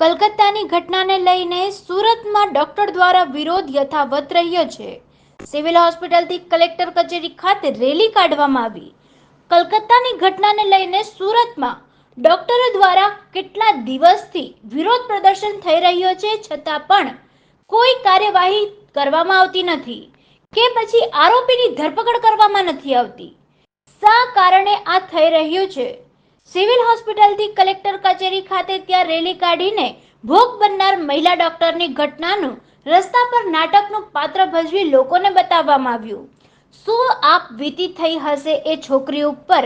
કલકત્તાની ઘટનાને લઈને સુરતમાં ડોક્ટર દ્વારા વિરોધ યથાવત રહ્યો છે. સિવિલ હોસ્પિટલથી કલેક્ટર કચેરી ખાતે રેલી કાઢવામાં આવી. કલકત્તાની ઘટનાને લઈને સુરતમાં ડોક્ટરો દ્વારા કેટલા દિવસથી વિરોધ પ્રદર્શન થઈ રહ્યો છે છતાં પણ કોઈ કાર્યવાહી કરવામાં આવતી નથી કે પછી આરોપીની ધરપકડ કરવામાં નથી આવતી. શા કારણે આ થઈ રહ્યું છે? સિવિલ હોસ્પિટલથી કલેક્ટર કચેરી ખાતે ત્યાં રેલી કાઢીને ભોગ બનનાર મહિલા ડોક્ટરની ઘટનાનું રસ્તા પર નાટકનું પાત્ર ભજવી લોકોને બતાવવામાં આવ્યું. શું આપ વીતી થઈ હશે એ છોકરી ઉપર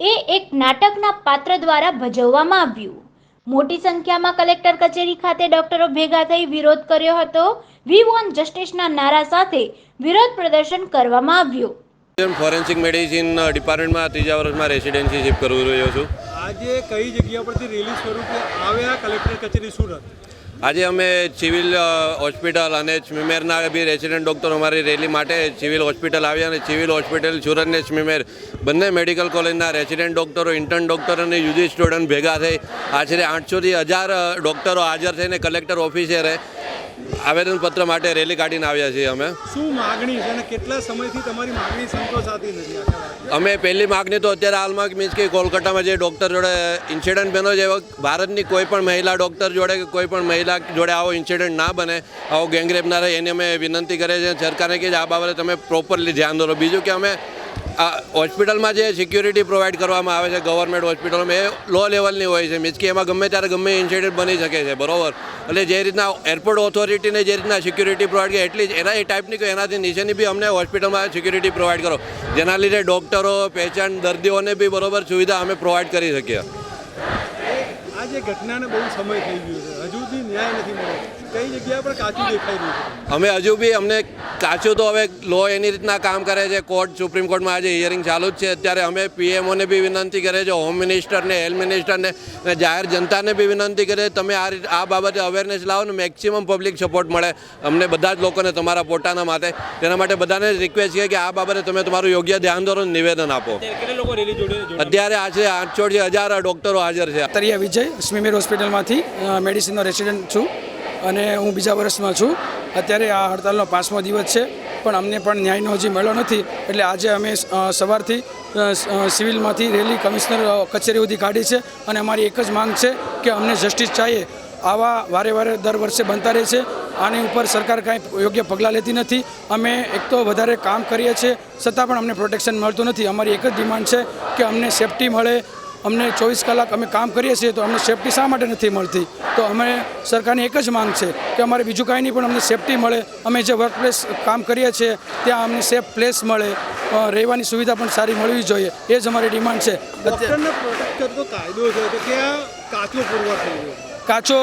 એ એક નાટકના પાત્ર દ્વારા ભજવવામાં આવ્યું? મોટી સંખ્યામાં કલેક્ટર કચેરી ખાતે ડોક્ટરો ભેગા થઈ વિરોધ કર્યો હતો. વી વોન જસ્ટિસના નારા સાથે વિરોધ પ્રદર્શન કરવામાં આવ્યું. હું ફોરેન્સિક મેડિસિન ડિપાર્ટમેન્ટમાં ત્રીજા વર્ષમાં રેસિડેન્સી શિફ્ટ કરી રહ્યો છું. આજે કઈ જગ્યા પરથી રિલીઝ સ્વરૂપે આવ્યા કલેક્ટર કચેરી સુરત આજે અમે સિવિલ હોસ્પિટલ અને સ્મીમેરના બી રેસિડેન્ટ ડૉક્ટર અમારી રેલી માટે સિવિલ હોસ્પિટલ આવ્યા અને સિવિલ હોસ્પિટલ સુરત અને સ્મીમેર બંને મેડિકલ કોલેજના રેસિડેન્ટ ડૉક્ટરો ઇન્ટર્ન ડૉક્ટર અને યુજી સ્ટુડન્ટ ભેગા થઈ. આશરે આઠસોથી હજાર ડૉક્ટરો હાજર થઈને કલેક્ટર ઓફિસે રહે. આવેદનપત્ર માટે રેલી કાઢીને આવ્યા છીએ અમે. શું માગણી છે અને કેટલા સમયથી તમારી માગણી સંતોષાતી નથી અમે પહેલી માગણી તો અત્યારે હાલમાં મીન્સ કે કોલકાતામાં જે ડૉક્ટર જોડે ઇન્સિડન્ટ બન્યો છે ભારતની કોઈ પણ મહિલા ડૉક્ટર જોડે કે કોઈ પણ મહિલા જોડે આવો ઇન્સિડન્ટ ના બને આવો ગેંગરેપ ના રહે એની અમે વિનંતી કરીએ છે સરકારને કે આ બાબતે તમે પ્રોપરલી ધ્યાન દોરો. બીજું કે અમે હોસ્પિટલમાં જે સિક્યુરિટી પ્રોવાઈડ કરવામાં આવે છે, ગવર્મેન્ટ હોસ્પિટલમાં એ લો લેવલની હોય છે. મીન્સ કે એમાં ગમે ત્યારે ગમે ઇન્સિડન્ટ બની શકે છે, બરોબર? એટલે જે રીતના એરપોર્ટ ઓથોરિટીને જે રીતના સિક્યુરિટી પ્રોવાઈડ કરે, એટલી જ એના એ ટાઈપની કે એનાથી નીચેની બી અમને હોસ્પિટલમાં સિક્યુરિટી પ્રોવાઈડ કરો. જેના લીધે ડૉક્ટરો પેશન્ટ દર્દીઓને બી બરોબર સુવિધા અમે પ્રોવાઈડ કરી શકીએ. આ જે ઘટનાને બહુ સમય થઈ ગયો છે, હજુ ન્યાય નથી મળ્યો. કઈ જગ્યા પર કાચું દેખાઈ રહ્યું છે? અમે હજુ બી અમને કાચું તો હવે લો એની રીતના કામ કરે છે કોર્ટ સુપ્રીમ કોર્ટમાં આજે હિયરિંગ ચાલુ જ છે. અત્યારે અમે પીએમઓને બી વિનંતી કરે છે હોમ મિનિસ્ટરને હેલ્થ મિનિસ્ટરને અને જાહેર જનતાને બી વિનંતી કરે તમે આ રીત આ બાબતે અવેરનેસ લાવો ને મેક્સિમમ પબ્લિક સપોર્ટ મળે. અમને બધા જ લોકોને તમારા પોતાના માટે. તેના માટે બધાને રિક્વેસ્ટ છે કે આ બાબતે તમે તમારું યોગ્ય ધ્યાન દોરો નિવેદન આપો. અત્યારે આજે આઠસો હજાર ડૉક્ટરો હાજર છે. અત્યારે વિજય સ્મીમેર હોસ્પિટલમાંથી મેડિસિનનો રેસિડન્ટ છું. અને હું બીજા વર્ષમાં છું. અત્યારે આ હડતાલનો પાંચમો દિવસ છે, પણ અમને પણ ન્યાયનો હજી મળ્યો નથી. એટલે આજે અમે સવારથી સિવિલમાંથી રેલી કમિશનર કચેરી સુધી કાઢી છે અને અમારી એક જ માંગ છે કે અમને જસ્ટિસ ચાહીએ. આવા વારે વારે દર વર્ષે બનતા રહે છે. આની ઉપર સરકાર કાંઈ યોગ્ય પગલાં લેતી નથી. અમે એક તો વધારે કામ કરીએ છીએ, છતાં પણ અમને પ્રોટેક્શન મળતું નથી. અમારી એક જ ડિમાન્ડ છે કે અમને સેફટી મળે અમને ચોવીસ કલાક અમે કામ કરીએ છીએ તો અમને સેફટી શા માટે નથી મળતી? તો અમે સરકારની એક જ માંગ છે કે અમારે બીજું કાંઈ નહીં પણ અમને સેફટી મળે. અમે જે વર્ક પ્લેસ કામ કરીએ છીએ ત્યાં અમને સેફ પ્લેસ મળે. રહેવાની સુવિધા પણ સારી મળવી જોઈએ. એ જ અમારી ડિમાન્ડ છે. કાચો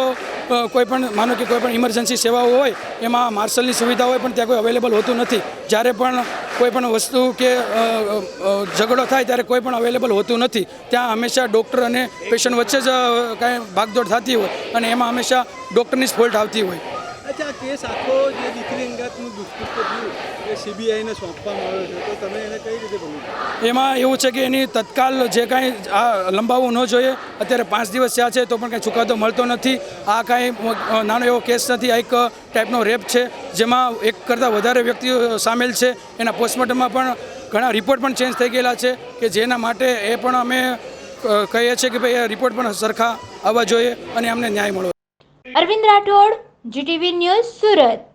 કોઈ પણ માનો કે કોઈ પણ ઇમરજન્સી સેવાઓ હોય એમાં માર્શલની સુવિધા હોય પણ ત્યાં કોઈ અવેલેબલ હોતું નથી. જ્યારે પણ કોઈ પણ વસ્તુ કે ઝઘડો થાય ત્યારે કોઈ પણ અવેલેબલ હોતું નથી. ત્યાં હંમેશા ડૉક્ટર અને પેશન્ટ વચ્ચે જ કાંઈ ભાગદોડ થતી હોય અને એમાં હંમેશા ડૉક્ટરની જ ફોલ્ટ આવતી હોય. આ કેસ આખો જે દીકરી અંગાતનું દુષ્કૃત્ય થયું એ સીબીઆઈને સોંપવામાં આવ્યો છે તો તમે એને કઈ રીતે બન્યું એમાં એવું છે કે એની તત્કાલ જે કાંઈ આ લંબાવવું ન જોઈએ અત્યારે પાંચ દિવસ થયા છે તો પણ કાંઈ ચુકાદો મળતો નથી. આ કાંઈ નાનો એવો કેસ નથી આ એક ટાઈપનો રેપ છે જેમાં એક કરતાં વધારે વ્યક્તિઓ સામેલ છે. એના પોસ્ટમોર્ટમમાં પણ ઘણા રિપોર્ટ પણ ચેન્જ થઈ ગયેલા છે કે જેના માટે એ પણ અમે કહીએ છીએ કે ભાઈ એ રિપોર્ટ પણ સરખા આવવા જોઈએ અને અમને ન્યાય મળવો અરવિંદ રાઠોડ જીટીવી ન્યૂઝ સુરત.